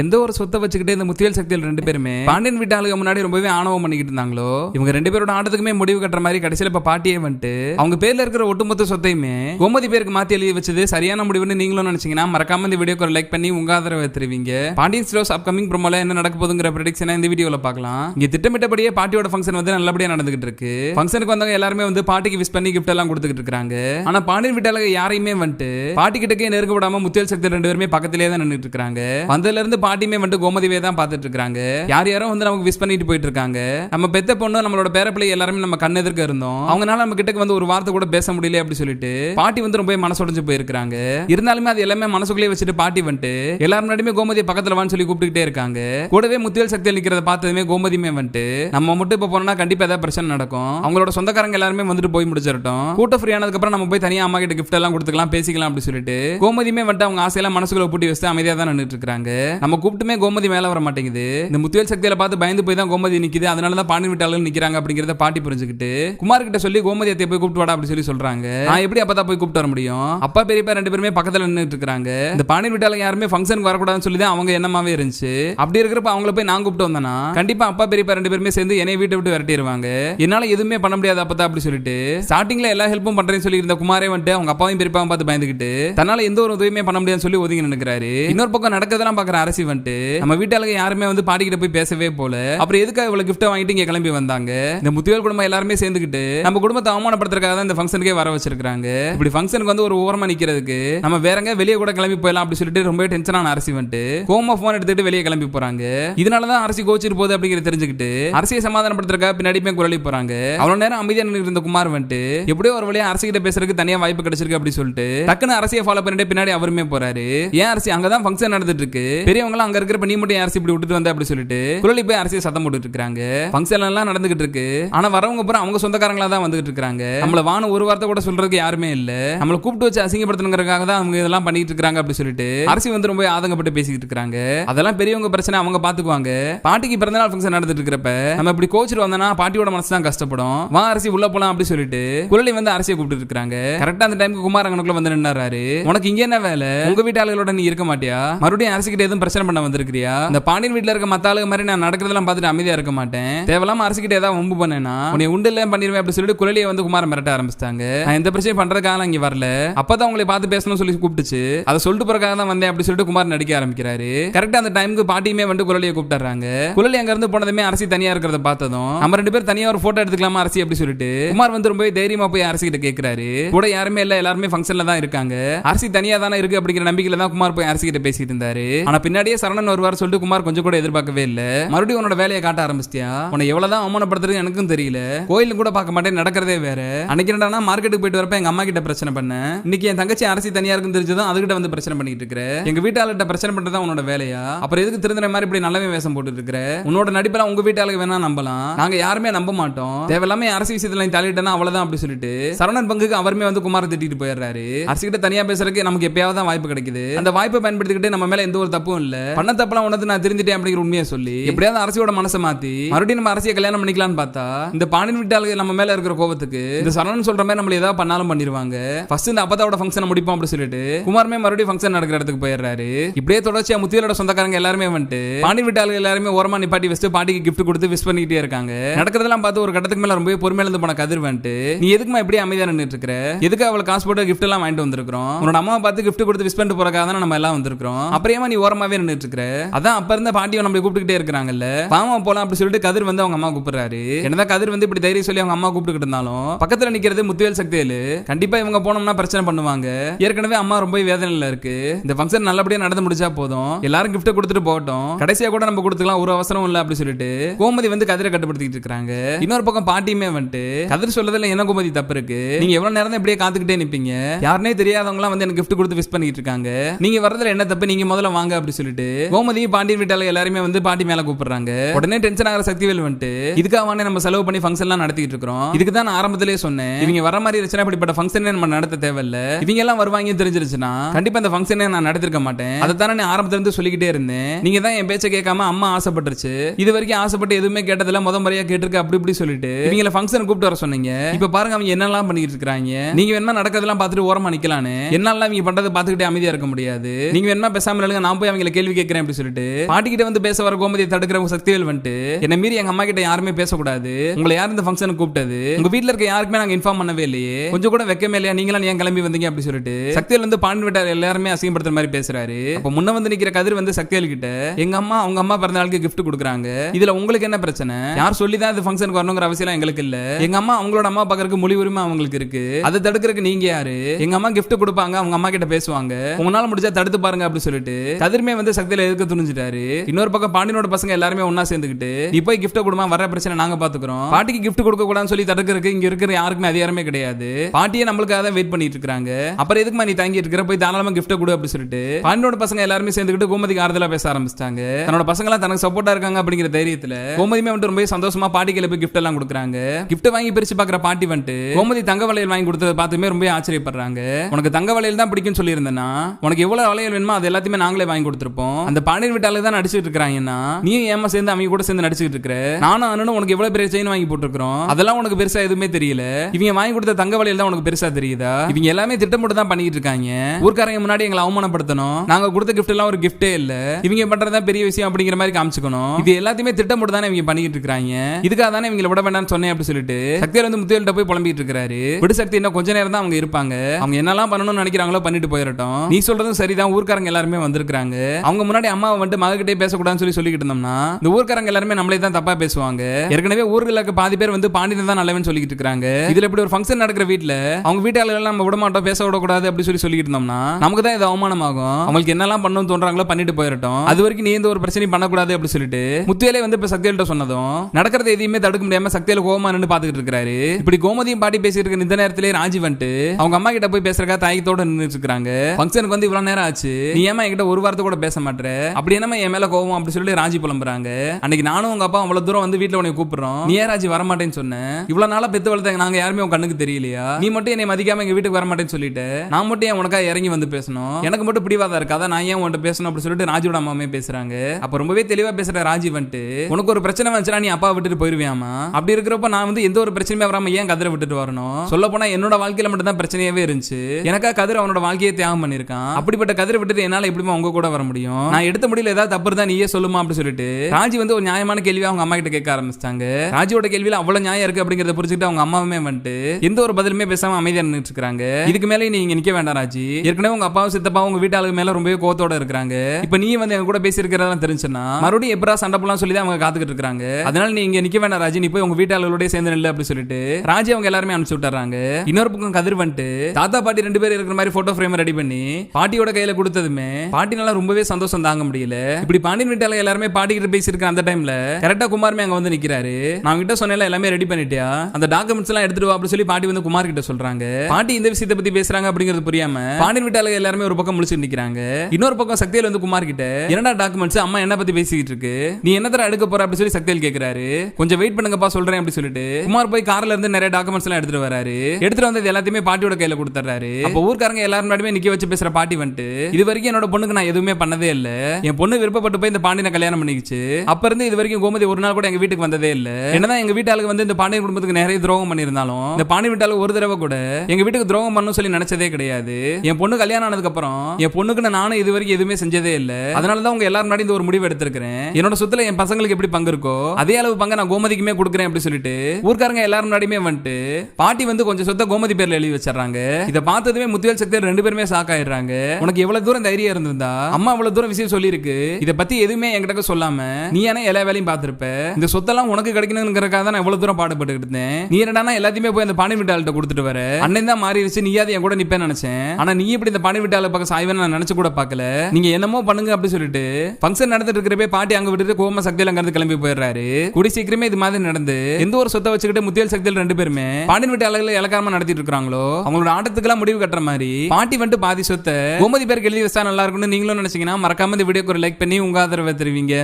எந்த ஒரு சொத்தை வச்சுக்கிட்டே இந்த முத்தியல் சக்தியில் ரெண்டு பேருமே பாண்டியன் வீட்டாளுக்கு முன்னாடி ரொம்பவே ஆணவம் பண்ணிக்கிட்டு இருந்தாங்களோ? இவங்க ரெண்டு பேரோட ஆட்டத்துக்குமே முடிவு கட்டுற மாதிரி கடைசியில இப்ப பாட்டியே வந்துட்டு அவங்க பேர்ல இருக்கிற ஒட்டுமொத்த சொத்தையுமே கோமதி பேருக்கு மாத்தி எழுதி வச்சது சரியான முடிவுன்னு நீங்களும் நினைச்சீங்கன்னா மறக்காம இந்த வீடியோக்கு ஒரு லைக் பண்ணி உங்க ஆதரவை தருவீங்க. பாண்டியன் ஸ்லோஸ் அப்கமிங் ப்ரோமோல என்ன நடக்க போதுங்கிற ப்ரெடிக்ஷனை இந்த வீடியோல பார்க்கலாம். இங்க திட்டமிட்டபடியே பாட்டியோட ஃபங்க்ஷன் வந்து நல்லபடியா நடந்துகிட்டு இருக்கு. ஃபங்க்ஷனுக்கு வந்தவங்க எல்லாருமே வந்து பாட்டிக்கு விஷ் பண்ணி கிஃப்ட் எல்லாம் கொடுத்துக்கிட்டு இருக்காங்க. ஆனா பாண்டியன் வீட்டாளுக்கு யாரையுமே வந்துட்டு பாட்டி கிட்டக்கே நெருக்க விடாம முத்தியல் சக்தி ரெண்டு பேருமே பக்கத்திலே தான் நின்னுட்டு இருக்காங்க. வந்ததுல இருந்து பாட்டியுமே வந்துட்டு கோமதிவே தான் பார்த்துட்டு இருக்காங்க யார் யாரும் வந்து நமக்கு விஷ் பண்ணிட்டு போயிட்டு இருக்காங்க நம்ம பெத்த பொண்ணு நம்மளோட பேரப்பிள்ளை எல்லாருமே நம்ம கண் எதிர்க்க இருந்தோம். அவங்கனால நம்ம கிட்ட வந்து ஒரு வார்த்தை கூட பேச முடியல அப்படி சொல்லிட்டு பாட்டி வந்து ரொம்ப மனசுடைஞ்சு போயிருக்காங்க இருந்தாலுமே அது எல்லாமே மனசுக்குள்ளேயே வச்சுட்டு பாட்டி வந்துட்டு எல்லாரும் முன்னாடியுமே கோமதி பக்கத்துல வான்னு சொல்லி கூப்பிட்டுக்கிட்டே இருக்காங்க. கூடவே முத்தியல் சக்தியில் நிக்கிறத பார்த்ததுமே கோமதியுமே வந்துட்டு நம்ம மட்டும் இப்ப போனோம்னா கண்டிப்பா ஏதாவது பிரச்சனை நடக்கும். அவங்களோட சொந்தக்காரங்க எல்லாருமே வந்துட்டு போய் முடிச்சிடட்டும். கூட்ட ஃப்ரீ ஆனதுக்கு அப்புறம் நம்ம போய் தனியா அம்மா கிட்ட கிஃப்ட் எல்லாம் கொடுத்துக்கலாம் பேசிக்கலாம் அப்படி சொல்லிட்டு கோமதியுமே வந்துட்டு அவங்க ஆசையெல்லாம் மனசுக்குள்ள பூட்டி வச்சு அமைதியா தான் நின்றுட்டு இருக்காங்க. நம்ம கூப்பிட்டுமே கோமதி மேல வர மாட்டேங்குது. இந்த முத்துவேல் சக்தியில பார்த்து பயந்து போய் தான் கோமதி நிக்குது. அதனால தான் பாண்டி விட்டாளர்கள் நிக்கிறாங்க அப்படிங்கறத பாட்டி புரிஞ்சுக்கிட்டு குமார் கிட்ட சொல்லி கோமதி அத்தையை போய் கூப்பிட்டு வாடா அப்படி சொல்லி சொல்றாங்க. நான் எப்படி அப்பதான் போய் கூப்பிட்டு வர முடியும்? அப்பா பெரியப்பா ரெண்டு பேருமே பக்கத்துல நின்றுட்டு இருக்காங்க. இந்த பாண்டி விட்டாளங்க யாருமே ஃபங்க்ஷனுக்கு வரக்கூடாதுன்னு சொல்லி தான் அவங்க என்னமாவே இருந்துச்சு. அப்படி இருக்கிறப்ப அவங்கள போய் நான் கூப்பிட்டு வந்தேன்னா கண்டிப்பா அப்பா பெரியப்பா ரெண்டு பேருமே சேர்ந்து என்னை வீட்டை விட்டு விரட்டிடுவாங்க. என்னால எதுவுமே பண்ண முடியாது அப்பதான் அப்படி சொல்லிட்டு. ஸ்டார்டிங்ல எல்லா ஹெல்ப்பும் பண்றேன்னு சொல்லி இருந்த குமாரே வந்துட்டு அவங்க அப்பாவையும் பெரியப்பாவும் பார்த்து பயந்துக்கிட்டு தன்னால எந்த ஒரு உதவியுமே பண்ண முடியாதுன்னு சொல்லி ஒதுங்கி நினைக்கிறாரு இன்னொரு பக்கம் நடக்கிறதெல்லாம் பாக்குற அரசு வந்துட்டு நம்ம வீட்டாளுக்கு யாருமே வந்து பாட்டிக்கிட்ட போய் பேசவே போல. அப்புறம் எதுக்காக இவ்வளவு கிஃப்ட் வாங்கிட்டு இங்க கிளம்பி வந்தாங்க? இந்த முத்தியல் குடும்பம் எல்லாருமே சேர்ந்துக்கிட்டு நம்ம குடும்பத்தை அவமானப்படுத்துறதுக்காக தான் இந்த ஃபங்க்ஷனுக்கே வர வச்சிருக்காங்க இப்படி ஃபங்க்ஷனுக்கு வந்து ஒரு ஓரமா நிக்கிறதுக்கு நம்ம வேறங்க வெளியே கூட கிளம்பி போயிடலாம் அப்படி சொல்லிட்டு ரொம்ப டென்ஷனான அரசி வந்துட்டு கோமா போன் எடுத்துட்டு வெளியே கிளம்பி போறாங்க. இதனாலதான் அரசி கோச்சிட்டு போகுது அப்படிங்கிறத தெரிஞ்சுக்கிட்டு அரசியை சமாதானப்படுத்துறதுக்காக பின்னாடி குரலி போறாங்க அவ்வளவு நேரம் அமைதியா இருந்த குமார் வந்துட்டு எப்படியோ ஒரு வழியா அரசு கிட்ட பேசுறதுக்கு தனியா வாய்ப்பு கிடைச்சிருக்கு அப்படின்னு சொல்லிட்டு டக்குன்னு அரசியை ஃபாலோ பண்ணிட்டு பின்னாடி அவருமே போறாரு. ஏன் அரசி? அங்கதான் ஃபங்க்ஷன் நடந்துட்டு இருக்கு. பெரியவங்களாம் அங்க இருக்கிற நீ மட்டும் அரசு இப்படி விட்டுட்டு வந்த அப்படி சொல்லிட்டு குரலி போய் அரசியை சத்தம் போட்டுட்டு இருக்காங்க ஃபங்க்ஷன் எல்லாம் நடந்துகிட்டு இருக்கு ஆனா வரவங்க பூரா அவங்க சொந்தக்காரங்களா தான் வந்துகிட்டு இருக்காங்க நம்மள வான ஒரு வார்த்தை கூட சொல்றதுக்கு யாருமே இல்ல. நம்மள கூப்பிட்டு வச்சு அசிங்கப்படுத்தணுங்கிறதுக்காக தான் அவங்க இதெல்லாம் பண்ணிட்டு இருக்காங்க அப்படி சொல்லிட்டு அரசி வந்து ரொம்ப ஆதங்கப்பட்டு பேசிக்கிட்டு இருக்காங்க அதெல்லாம் பெரியவங்க பிரச்சனை அவங்க பாத்துக்குவாங்க. பாட்டிக்கு பிறந்தநாள் ஃபங்க்ஷன் நடந்துட்டு இருக்கிறப்ப நம்ம இப்படி கோச்சிட்டு வந்தோம்னா பாட்டியோட மனசு தான் கஷ்டப்படும். வா அரசி உள்ள போலாம் அப்படி சொல்லிட்டு குரலி வந்து அரசியை கூப்பிட்டு இருக்காங்க கரெக்டா அந்த டைமுக்கு குமார் அங்கனுக்குள்ள வந்து நின்னாரு. உனக்கு இங்க என்ன வேலை? உங்க வீட்டு ஆளுகளோட நீ இருக்க மாட்டியா? மறுபடியும் அரசு கிட்ட எதுவும் பிரச்சனை பண்ண வந்திருக்கிறியா? இந்த பாண்டியன் வீட்டுல இருக்க மத்த ஆளுங்க மாதிரி நான் நடக்கிறதெல்லாம் பார்த்துட்டு அமைதியா இருக்க மாட்டேன். தேவையில்லாம அரசு ஏதாவது ஒம்பு பண்ணேன்னா உன்னை உண்டு இல்ல பண்ணிருவேன் அப்படி சொல்லிட்டு குரலியை வந்து குமார மிரட்ட ஆரம்பிச்சிட்டாங்க. நான் எந்த பிரச்சனையும் பண்றதுக்காக இங்க வரல. அப்பதான் உங்களை பார்த்து பேசணும்னு சொல்லி கூப்பிட்டுச்சு. அதை சொல்லிட்டு போறக்காக தான் வந்தேன் அப்படி சொல்லிட்டு குமார் நடிக்க ஆரம்பிக்கிறாரு. கரெக்டா அந்த டைமுக்கு பாட்டியுமே வந்து குரலியை கூப்பிட்டுறாங்க. குரலி அங்க இருந்து போனதுமே அரசி தனியா இருக்கிறத பார்த்ததும் நம்ம ரெண்டு பேரும் தனியா ஒரு போட்டோ எடுத்துக்கலாமா அரசி அப்படி சொல்லிட்டு குமார் வந்து ரொம்பவே தைரியமா போய் அரசி கிட்ட கேட்கிறாரு கூட யாருமே இல்ல எல்லாருமே ஃபங்க்ஷன்ல தான் இருக்காங்க. அரசி தனியா தானே இருக்கு அப்படிங்கிற நம்பிக்கையில தான் குமார் போய் அரசி கிட்ட பேசிட்டு இருந்தாரு. ஆனா முன்னாடியே சரணன் வருவார் சொல்லிட்டு குமார் கொஞ்சம் கூட எதிர்பார்க்கவே இல்ல. மறுபடியும் உன்னோட வேலையை காட்ட ஆரம்பிச்சிட்டியா? உன்னை எவ்வளவுதான் அவமானப்படுத்துறது எனக்கும் தெரியல. கோயிலும் கூட பார்க்க மாட்டேன் நடக்கிறதே வேற. அன்னைக்கு என்னடா மார்க்கெட்டுக்கு போயிட்டு வரப்ப எங்க அம்மா கிட்ட பிரச்சனை பண்ணேன். இன்னைக்கு என் தங்கச்சி அரசி தனியா இருக்குன்னு தெரிஞ்சதும் அதுகிட்ட வந்து பிரச்சனை பண்ணிட்டு இருக்கிற. எங்க வீட்டாளர்கிட்ட பிரச்சனை பண்றதா உன்னோட வேலையா? அப்புறம் எதுக்கு திருந்துற மாதிரி இப்படி நல்லவே வேஷம் போட்டு இருக்கிற? உன்னோட நடிப்பெல்லாம் உங்க வீட்டாளுக்கு வேணா நம்பலாம். நாங்க யாருமே நம்ப மாட்டோம். தேவையில்லாம அரசு விஷயத்துல நீ தலையிட்டனா அவ்வளவுதான் அப்படி சொல்லிட்டு. சரணன் பங்குக்கு அவருமே வந்து குமார திட்டிட்டு போயிடுறாரு. அரசு கிட்ட தனியா பேசுறதுக்கு நமக்கு எப்பயாவது தான் வாய்ப்பு கிடைக்குது. அந்த வாய்ப்பை பயன்படுத்திக்கிட்டு நம்ம மேல எந்த ஒரு தப்பும் இல்ல. பண்ண தப்பெல்லாம் உனது நான் தெரிஞ்சுட்டேன் அப்படிங்கிற உண்மையை சொல்லி எப்படியாவது அரசியோட மனசை மாத்தி மறுபடியும் நம்ம அரசியை கல்யாணம் பண்ணிக்கலாம்னு பார்த்தா இந்த பாண்டியன் வீட்டாளுக்கு நம்ம மேல இருக்கிற கோபத்துக்கு இந்த சரணன் சொல்ற மாதிரி நம்மள ஏதாவது பண்ணாலும் பண்ணிடுவாங்க ஃபர்ஸ்ட் இந்த அப்பதாவோட ஃபங்க்ஷனை முடிப்போம் அப்படி சொல்லிட்டு குமாருமே மறுபடியும் ஃபங்க்ஷன் நடக்கிற இடத்துக்கு போயிடுறாரு. இப்படியே தொடர்ச்சியா முத்தியலோட சொந்தக்காரங்க எல்லாருமே வந்துட்டு பாண்டியன் வீட்டாளுக்கு எல்லாருமே ஓரமா நிப்பாட்டி வச்சுட்டு பாட்டிக்கு கிஃப்ட் கொடுத்து விஷ் பண்ணிக்கிட்டே இருக்காங்க. நடக்கிறதெல்லாம் பார்த்து ஒரு கட்டத்துக்கு மேல ரொம்பவே பொறுமையில இருந்து போன கதிர் வந்துட்டு நீ எதுக்குமா இப்படி அமைதியா நின்றுட்டு இருக்கிற? எதுக்கு அவளுக்கு காசு போட்டு கிஃப்ட் எல்லாம் வாங்கிட்டு வந்திருக்கிறோம்? உன்னோட அம்மா பார்த்து கிஃப்ட் கொடுத்து விஷ் பண்ணிட்டு போறக்காக தான் நம்ம எல்லாம் வந்திருக்கிறோம். அப்புறமா நீ ஓரமாவே நின்றுட்டு இருக்கிற. அதான் அப்ப இருந்த பாட்டியை நம்மளை கூப்பிட்டுக்கிட்டே இருக்காங்கல்ல பாமா போலாம் அப்படி சொல்லிட்டு கதிர் வந்து அவங்க அம்மா கூப்பிடுறாரு. என்னதான் கதிர் வந்து இப்படி தைரியம் சொல்லி அவங்க அம்மா கூப்பிட்டுக்கிட்டு இருந்தாலும் பக்கத்துல நிக்கிறது முத்துவேல் சக்திவேலு கண்டிப்பா இவங்க போனோம்னா பிரச்சனை பண்ணுவாங்க. ஏற்கனவே அம்மா ரொம்ப வேதனையில இருக்கு. இந்த ஃபங்க்ஷன் நல்லபடியா நடந்து முடிச்சா போதும். எல்லாரும் கிஃப்ட் கொடுத்துட்டு போகட்டும். கடைசியா கூட நம்ம கொடுத்துக்கலாம் ஒரு அவசரம் இல்ல அப்படி சொல்லிட்டு. கோமதி வந்து கதிரை கட்டுப்படுத்திட்டு இருக்காங்க இன்னொரு பக்கம் பாட்டியுமே வந்துட்டு கதிர் சொல்லதுல என்ன கோமதி தப்பு இருக்கு? நீங்க எவ்வளவு நேரம் இப்படியே காத்துக்கிட்டே நிப்பீங்க? யாருனே தெரியாதவங்க வந்து எனக்கு கிஃப்ட் கொடுத்து விஷ் பண்ணிட்டு இருக்காங்க. நீங்க வரதுல என்ன தப்பு? நீங்க முதல்ல வாங்க அப்படி சொல்லிட்டு. கோமதி பாண்டியன் வீட்டால எல்லாருமே வந்து பாட்டி மேல கூப்பிடுறாங்க. உடனே டென்ஷன் ஆகிற சக்திவேல் வந்துட்டு இதுக்காக நம்ம செலவு பண்ணி ஃபங்க்ஷன் எல்லாம் நடத்திட்டு இருக்கோம் இதுக்கு தான் நான் ஆரம்பத்திலே சொன்னேன். இவங்க வர மாதிரி இருந்துச்சுன்னா இப்படிப்பட்ட ஃபங்க்ஷன் நம்ம நடத்த தேவையில்ல. இவங்க எல்லாம் வருவாங்க தெரிஞ்சிருச்சுன்னா கண்டிப்பா இந்த ஃபங்க்ஷனே நான் நடத்திருக்க மாட்டேன். அதை தானே நான் ஆரம்பத்துல இருந்து சொல்லிக்கிட்டே இருந்தேன். நீங்க தான் என் பேச்சை கேட்காம அம்மா ஆசைப்பட்டுருச்சு. இது வரைக்கும் ஆசைப்பட்டு எதுவுமே கேட்டதில்ல. முத முறையா கேட்டிருக்க அப்படி இப்படி சொல்லிட்டு. இவங்கள ஃபங்க்ஷன் கூப்பிட்டு வர சொன்னீங்க. இப்ப பாருங்க அவங்க என்னெல்லாம் பண்ணிட்டு இருக்காங்க நீங்க வேணா நடக்கிறதெல்லாம் பார்த்துட்டு ஓரமா நிக்கலான்னு. என்னால இவங்க பண்றதை பார்த்துக்கிட்டே அமைதியா இருக்க முடியாது. நீங்க வேணா பேசாம இல்லைங்க நான் போய் அவங்களை கேள்வி கேள்வி கேட்கிறேன் அப்படி சொல்லிட்டு பாட்டி கிட்ட வந்து பேச வர கோமதியை தடுக்கிற சக்திவேல் வந்துட்டு என்ன மீறி எங்க அம்மா கிட்ட யாருமே பேசக்கூடாது. உங்களை யார் இந்த ஃபங்க்ஷனுக்கு கூப்பிட்டது? உங்க வீட்டுல இருக்க யாருக்குமே நாங்க இன்ஃபார்ம் பண்ணவே இல்லையே. கொஞ்சம் கூட வைக்கமே இல்லையா? நீங்களாம் ஏன் கிளம்பி வந்தீங்க அப்படி சொல்லிட்டு. சக்திவேல் வந்து பாண்டி விட்டார் எல்லாருமே அசிங்கப்படுத்துற மாதிரி பேசுறாரு. அப்ப முன்ன வந்து நிக்கிற கதிர் வந்து சக்திவேல் கிட்ட எங்க அம்மா அவங்க அம்மா பிறந்த நாளுக்கு கிஃப்ட் கொடுக்குறாங்க. இதுல உங்களுக்கு என்ன பிரச்சனை? யார் சொல்லி தான் இந்த ஃபங்க்ஷனுக்கு வரணுங்கிற அவசியம் எங்களுக்கு இல்ல. எங்க அம்மா அவங்களோட அம்மா பாக்கறதுக்கு மொழி உரிமை அவங்களுக்கு இருக்கு. அதை தடுக்கிறதுக்கு நீங்க யாரு? எங்க அம்மா கிஃப்ட் கொடுப்பாங்க அவங்க அம்மா கிட்ட பேசுவாங்க. உங்களால முடிஞ்சா தடுத்து பாருங்க அப்படி சொல்லிட்டு கதிர்மே வந்து சக்தியில எதுக்கு துணிஞ்சிட்டாரு? இன்னொரு பக்கம் பாண்டியனோட பசங்க எல்லாருமே ஒண்ணா சேர்ந்துக்கிட்டு நீ போய் கொடுமா வர பிரச்சனை நாங்க பாத்துக்கிறோம். பாட்டிக்கு கிஃப்ட் கொடுக்க கூடாதுன்னு சொல்லி தடுக்கிறதுக்கு இங்க இருக்கிற யாருக்குமே அதிகாரமே கிடையாது. பாட்டியே நம்மளுக்காக தான் வெயிட் பண்ணிட்டு இருக்காங்க அப்புறம் எதுக்குமா நீ தாங்கி இருக்கிற? போய் தாராளமா கிஃப்ட் கொடு அப்படி சொல்லிட்டு பாண்டியோட பசங்க எல்லாருமே சேர்ந்துக்கிட்டு கோமதிக்கு ஆறுதலா பேச ஆரம்பிச்சிட்டாங்க. தன்னோட பசங்க எல்லாம் தனக்கு சப்போர்ட்டா இருக்காங்க அப்படிங்கிற தைரியத்துல கோமதியுமே வந்துட்டு ரொம்ப சந்தோஷமா பாட்டிக்கு போய் கிஃப்ட் எல்லாம் கொடுக்குறாங்க. கிஃப்ட் வாங்கி பிரிச்சு பாக்குற பாட்டி வந்துட்டு கோமதி தங்க வளையல் வாங்கி கொடுத்ததை பார்த்துமே ரொம்ப ஆச்சரியப்படுறாங்க. உனக்கு தங்க வளையல் தான் பிடிக்கும்னு சொல்லியிருந்தேன்னா உனக்கு எவ்வளவு வளையல் வேணுமோ அது எல்லாத்தையுமே நாங்களே வாங்கி கொடுத்துருப்போம். அந்த பாண்டியன் வீட்டால தான் நடிச்சிட்டு இருக்காங்கன்னா நீ ஏமா சேர்ந்து அவங்க கூட சேர்ந்து நடிச்சிட்டு இருக்கிற. நானும் அண்ணனும் உனக்கு எவ்வளவு பெரிய செயின் வாங்கி போட்டுருக்கோம் அதெல்லாம் உனக்கு பெருசா எதுவுமே தெரியல. இவங்க வாங்கி கொடுத்த தங்க வளையல் தான் உனக்கு பெருசா தெரியுதா? இவங்க எல்லாமே திட்டமிட்டு தான் பண்ணிட்டு இருக்காங்க. ஊர்க்காரங்க முன்னாடி எங்களை அவமானப்படுத்தணும். நாங்க கொடுத்த கிஃப்ட் எல்லாம் ஒரு கிஃப்டே இல்ல. இவங்க பண்றதுதான் பெரிய விஷயம் அப்படிங்கிற மாதிரி காமிச்சுக்கணும். இது எல்லாத்தையுமே திட்டமிட்டு தானே இவங்க பண்ணிட்டு இருக்காங்க இதுக்காக தானே இவங்களை விட வேண்டாம்னு சொன்னேன் அப்படின்னு சொல்லிட்டு சக்தியால் வந்து முத்தியல்கிட்ட போய் புலம்பிட்டு இருக்காரு விடு சக்தி இன்னும் கொஞ்ச நேரம் தான் அவங்க இருப்பாங்க. அவங்க என்னெல்லாம் பண்ணணும்னு நினைக்கிறாங்களோ பண்ணிட்டு போயிடட்டும். நீ சொல்றதும் சரிதான். ஊர்க்காரங்க எல்லாருமே வந்திருக்காங்க அவங்க முன்னாடி அம்மாவை வந்துட்டு மகக்கிட்டே பேசக்கூடாதுன்னு சொல்லி சொல்லிக்கிட்டு இருந்தோம்னா இந்த ஊர்க்காரங்க எல்லாருமே நம்மளே தான் தப்பா பேசுவாங்க. ஏற்கனவே ஊர்களுக்கு பாதி பேர் வந்து பாண்டியன் தான் நல்லவன் சொல்லிட்டு இருக்காங்க. இதுல இப்படி ஒரு ஃபங்க்ஷன் நடக்கிற வீட்டுல அவங்க வீட்டாளர்கள் நம்ம விட மாட்டோம் பேச விடக்கூடாது அப்படி சொல்லி சொல்லிட்டு இருந்தோம்னா நமக்கு தான் இது அவமானமாகும். அவங்களுக்கு என்னெல்லாம் பண்ணணும்னு தோன்றாங்களோ பண்ணிட்டு போயிடட்டும். அது வரைக்கும் நீ எந்த ஒரு பிரச்சனையும் பண்ணக்கூடாது அப்படி சொல்லிட்டு முத்தியாலே வந்து இப்ப சக்தியிட்ட சொன்னதும் நடக்கிறது எதையுமே தடுக்க முடியாம சக்தியில கோமா நின்று பாத்துக்கிட்டு இருக்காரு. இப்படி கோமதியும் பாட்டி பேசிட்டு இருக்க இந்த நேரத்திலே ராஜி வந்துட்டு அவங்க அம்மா கிட்ட போய் பேசுறக்கா தாயத்தோட நின்று இருக்காங்க. ஃபங்க்ஷனுக்கு வந்து இவ்வளவு நேரம் ஆச்சு. நீ ஏமா என்கிட்ட ஒரு வார்த்தை கூட பேச மாட்டேற அப்படி என்னமா என் மேல கோவம்? அப்படி சொல்லி ராஜி புலம்புறாங்க. அன்னைக்கு நானும் உங்க அப்பா அவ்வளவு தூரம் வந்து வீட்டுல உனக்கு கூப்பிடுறோம். நீ ஏன் ராஜி வரமாட்டேன்னு சொன்னேன் இவ்வளவு நாளா பெத்து வளர்த்தாங்க நாங்க யாருமே உன் கண்ணுக்கு தெரியலையா? நீ மட்டும் என்னை மதிக்காம எங்க வீட்டுக்கு வரமாட்டேன்னு சொல்லிட்டு. நான் மட்டும் ஏன் உனக்கா இறங்கி வந்து பேசணும்? எனக்கு மட்டும் பிடிவாதா இருக்காதா நான் ஏன் உன்கிட்ட பேசணும் அப்படி சொல்லிட்டு ராஜியோட அம்மாவே பேசுறாங்க. அப்ப ரொம்பவே தெளிவா பேசுற ராஜி வந்துட்டு உனக்கு ஒரு பிரச்சனை வந்துச்சுன்னா நீ அப்பா விட்டுட்டு போயிருவியாமா அப்படி இருக்கிறப்ப நான் வந்து எந்த ஒரு பிரச்சனையுமே வராம ஏன் கதிரை விட்டுட்டு வரணும்? சொல்ல போனா என்னோட வாழ்க்கையில மட்டும் தான் பிரச்சனையாவே இருந்துச்சு. எனக்கா கதிர் அவனோட வாழ்க்கையை தியாகம் பண்ணிருக்கான் அப்படிப்பட்ட கதிரை விட்டுட்டு என்னால எப்படிமா உங்க கூட வர முடியும்? நான் எடுத்த முடியல ஏதாவது தப்பு இருந்தா நீயே சொல்லுமா அப்படின்னு சொல்லிட்டு. ராஜி வந்து ஒரு நியாயமான கேள்வியா அவங்க அம்மா கிட்ட கேட்க ஆரம்பிச்சிட்டாங்க. ராஜியோட கேள்வியில அவ்வளவு நியாயம் இருக்கு அப்படிங்கறத புரிஞ்சுக்கிட்டு அவங்க அம்மாவுமே வந்துட்டு எந்த ஒரு பதிலுமே பேசாம அமைதியா நின்னுட்டு இருக்காங்க. இதுக்கு மேலே நீங்க நிக்க வேண்டாம் ராஜி. ஏற்கனவே உங்க அப்பாவும் சித்தப்பாவும் உங்க வீட்டாளுக்கு மேல ரொம்பவே கோத்தோட இருக்காங்க இப்ப நீ வந்து எங்க கூட பேசி தெரிஞ்சுன்னா மறுபடியும் எப்பரா சண்டை போலாம் சொல்லி தான் அவங்க காத்துக்கிட்டு இருக்காங்க. அதனால நீ இங்க நிக்க வேண்டாம் ராஜி. நீ போய் உங்க வீட்டாளர்களோட சேர்ந்து நில்லு அப்படின்னு சொல்லிட்டு ராஜி அவங்க எல்லாருமே அனுப்பிச்சு விட்டுறாங்க. இன்னொரு பக்கம் கதிர் வந்துட்டு தாத்தா பாட்டி ரெண்டு பேரும் இருக்கிற மாதிரி போட்டோ ஃப்ரேம் ரெடி பண்ணி பாட்டியோட கையில கொடுத்ததுமே பாட்டினால ரொம்பவே சந்தோஷம் தாங்க முடியல. இப்படி பாண்டியன் வீட்டால எல்லாருமே பாடிக்கிட்டு கிட்ட பேசியிருக்க அந்த டைம்ல கரெக்டா குமாருமே அங்க வந்து நிக்கிறாரு. நான் கிட்ட சொன்னேன்ல எல்லாமே ரெடி பண்ணிட்டியா? அந்த டாக்குமெண்ட்ஸ் எல்லாம் எடுத்துட்டு வா அப்படி சொல்லி பாட்டி வந்து குமார் கிட்ட சொல்றாங்க. பாட்டி இந்த விஷயத்தை பத்தி பேசுறாங்க அப்படிங்கிறது புரியாம பாண்டியன் வீட்டால எல்லாருமே ஒரு பக்கம் முழிச்சு நிக்கிறாங்க. இன்னொரு பக்கம் சக்தியில் வந்து குமார் கிட்ட என்னடா டாக்குமெண்ட்ஸ் அம்மா என்ன பத்தி பேசிக்கிட்டு இருக்கு. நீ என்ன தர எடுக்க போற? அப்படி சொல்லி சக்தியில் கேக்குறாரு. கொஞ்சம் வெயிட் பண்ணுங்கப்பா சொல்றேன் அப்படி சொல்லிட்டு குமார் போய் கார்ல இருந்து நிறைய டாக்குமெண்ட்ஸ் எல்லாம் எடுத்துட்டு வராரு. எடுத்துட்டு வந்தது எல்லாத்தையுமே பாட்டியோட கையில கொடுத்துறாரு அப்ப ஊர்க்காரங்க எல்லாரும் முன்னாடியுமே நிக்க வச்சு பேசுற பாட்டி வந்துட்டு இது வரைக்கும் என்னோட பொண்ணுக்கு நான் எதுவுமே பண்ணதே இல்ல. என் பொண்ணு விருப்பப்பட்டு போய் இந்த பாண்டியனை கல்யாணம் பண்ணிக்கிச்சு. அப்ப இருந்து இது வரைக்கும் கோமதி ஒரு நாள் கூட எங்க வீட்டுக்கு வந்ததே இல்ல. என்னதான் எங்க வீட்டாளுக்கு வந்து இந்த பாண்டியன் குடும்பத்துக்கு நிறைய துரோகம் பண்ணிருந்தாலும் இந்த பாண்டியன் வீட்டாளுக்கு ஒரு தடவை கூட எங்க வீட்டுக்கு துரோகம் பண்ணணும் சொல்லி நினைச்சதே கிடையாது. என் பொண்ணு கல்யாணம் ஆனதுக்கு அப்புறம் என் பொண்ணுக்கு நானும் இது வரைக்கும் எதுவுமே செஞ்சதே இல்ல. அதனால தான் உங்க எல்லாரும் முன்னாடி இந்த ஒரு முடிவு எடுத்திருக்கிறேன். என்னோட சொத்துல என் பசங்களுக்கு எப்படி பங்கு இருக்கோ அதே அளவு பங்கு நான் கோமதிக்குமே கொடுக்குறேன் அப்படி சொல்லிட்டு ஊர்க்காரங்க எல்லாரும் முன்னாடியுமே வந்துட்டு பாட்டி வந்து கொஞ்சம் சொத்தை கோமதி பேர்ல எழுதி வச்சிடறாங்க. இதை பார்த்ததுமே முத்துவேல் சக்தி ரெண்டு பேருமே ஷாக் ஆயிடுறாங்க. உனக்கு எவ்வளவு தூரம் தைரியம் இருந்திருந்தா அம்மா அவ்வளவு தூரம் விஷயம் சொல்லியிருக்கு. இதை பத்தி எதுவுமே என்கிட்ட சொல்லாம நீ ஏன்னா எல்லா வேலையும் பார்த்திருப்ப? இந்த சொத்தெல்லாம் உனக்கு கிடைக்கணுங்கிறக்காக தான் நான் இவ்வளவு தூரம் பாடுபட்டு இருந்தேன். நீ என்னடா எல்லாத்தையுமே போய் அந்த பாண்டி விட்டாள்கிட்ட கொடுத்துட்டு வர. அண்ணன் தான் மாறிடுச்சு நீயாவது என் கூட நிப்பேன்னு நினைச்சேன். ஆனா நீ இப்படி இந்த பாண்டி விட்டால பக்கம் சாய்வேன்னு நான் நினைச்சு கூட பார்க்கல. நீங்க என்னமோ பண்ணுங்க அப்படின்னு சொல்லிட்டு ஃபங்க்ஷன் நடந்துட்டு இருக்கிறப்பே பாட்டி அங்க விட்டுட்டு கோம சக்தியில் அங்கிருந்து கிளம்பி போயிடுறாரு. கூடி சீக்கிரமே இது மாதிரி நடந்து எந்த ஒரு சொத்தை வச்சுக்கிட்டு முத்தியல் சக்தியில் ரெண்டு பேருமே பாண்டியன் வீட்டு அழகுல இலக்காரமா நடத்திட்டு இருக்காங்களோ அவங்களோட ஆட்டத்துக்கெல்லாம் முடிவு கட்டுற மாதிரி பாட்டி வந்துட்டு பாதி சொத்தை ஒன்பது பேருக்கு எழுதி வச்சா நல்லா இருக்கும்னு நீங்களும் நினைச்சீங்கன்னா மறக்காமல் இந்த வீடியோக்கு ஒரு லைக் பண்ணி உங்கள் ஆதரவை தருவீங்க.